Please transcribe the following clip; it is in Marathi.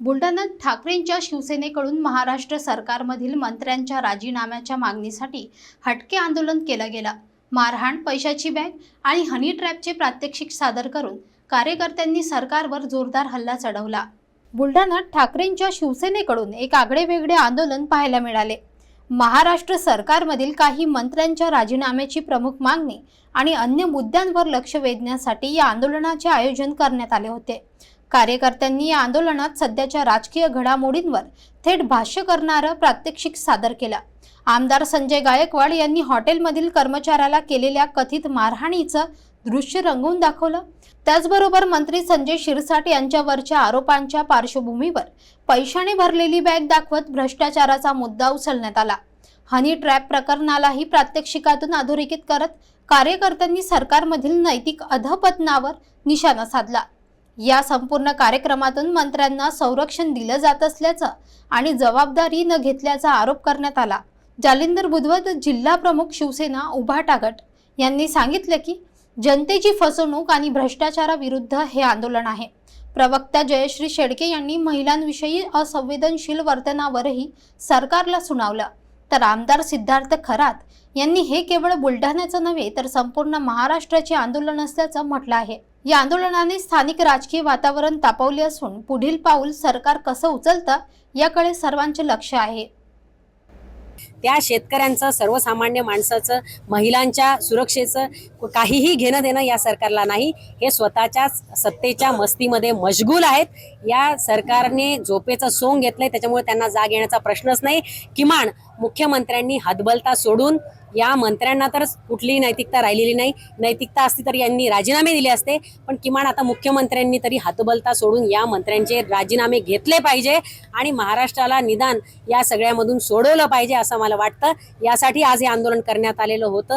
बुलढाण्यात ठाकरेंच्या शिवसेनेकडून महाराष्ट्र सरकारमधील मंत्र्यांच्या राजीनाम्याच्या मागणीसाठी हटके आंदोलन केलं गेलं. मारहाण पैशाची बॅग आणि हनी ट्रॅपचे प्रात्यक्षिक सादर करून कार्यकर्त्यांनी सरकारवर जोरदार हल्ला चढवला. बुलढाण्यात ठाकरेंच्या शिवसेनेकडून एक आगळेवेगळे आंदोलन पाहायला मिळाले. महाराष्ट्र सरकारमधील काही मंत्र्यांच्या राजीनाम्याची प्रमुख मागणी आणि अन्य मुद्द्यांवर लक्ष वेधण्यासाठी या आंदोलनाचे आयोजन करण्यात आले होते. कार्यकर्त्यांनी या आंदोलनात सध्याच्या राजकीय घडामोडींवर थेट भाष्य करणारं प्रात्यक्षिक सादर केलं. आमदार संजय गायकवाड यांनी हॉटेलमधील कर्मचाऱ्याला केलेल्या कथित मारहाणीचं दृश्य रंगवून दाखवलं. त्याचबरोबर मंत्री संजय शिरसाट यांच्यावरच्या आरोपांच्या पार्श्वभूमीवर पैशाने भरलेली बॅग दाखवत भ्रष्टाचाराचा मुद्दा उचलण्यात आला. हनी ट्रॅप प्रकरणालाही प्रात्यक्षिकातून अधोरेखित करत कार्यकर्त्यांनी सरकारमधील नैतिक अधपतनावर निशाणा साधला. या संपूर्ण कार्यक्रमातून मंत्र्यांना संरक्षण दिलं जात असल्याचं आणि जबाबदारी न घेतल्याचा आरोप करण्यात आला. जालिंदर बुधवत जिल्हा प्रमुख शिवसेना उभा टागट यांनी सांगितलं की जनतेची फसवणूक आणि भ्रष्टाचाराविरुद्ध हे आंदोलन आहे. प्रवक्ता जयश्री शेडके यांनी महिलांविषयी असंवेदनशील वर्तनावरही सरकारला सुनावलं. तर आमदार सिद्धार्थ खरात यांनी हे केवळ बुलढाण्याचं नव्हे तर संपूर्ण महाराष्ट्राचे आंदोलन असल्याचं म्हटलं आहे. या आंदोलनाने स्थानिक राजकीय वातावरण तापवले असून पुढील पाऊल सरकार कसं उचलतं याकडे सर्वांचे लक्ष आहे. त्या शेतकऱ्यांचं सर्वसामान्य माणसाचं महिलांच्या सुरक्षेचं काहीही घेणं देणं या सरकारला नाही. हे स्वतःच्याच सत्तेच्या मस्तीमध्ये मशगूल आहेत. या सरकारने झोपेचं सोंग घेतलंय त्याच्यामुळे त्यांना जाग येण्याचा प्रश्नच नाही. किमान मुख्यमंत्र्यांनी हतबलता सोडून या मंत्र्यांना तर कुठलीही नैतिकता राहिलेली नाही. नैतिकता असती तर यांनी राजीनामे दिले असते पण किमान आता मुख्यमंत्र्यांनी तरी हातबलता सोडून या मंत्र्यांचे राजीनामे घेतले पाहिजे आणि महाराष्ट्राला निदान या सगळ्यामधून सोडवलं पाहिजे असं मला वाटतं. यासाठी आज हे आंदोलन करण्यात आलेलं होतं.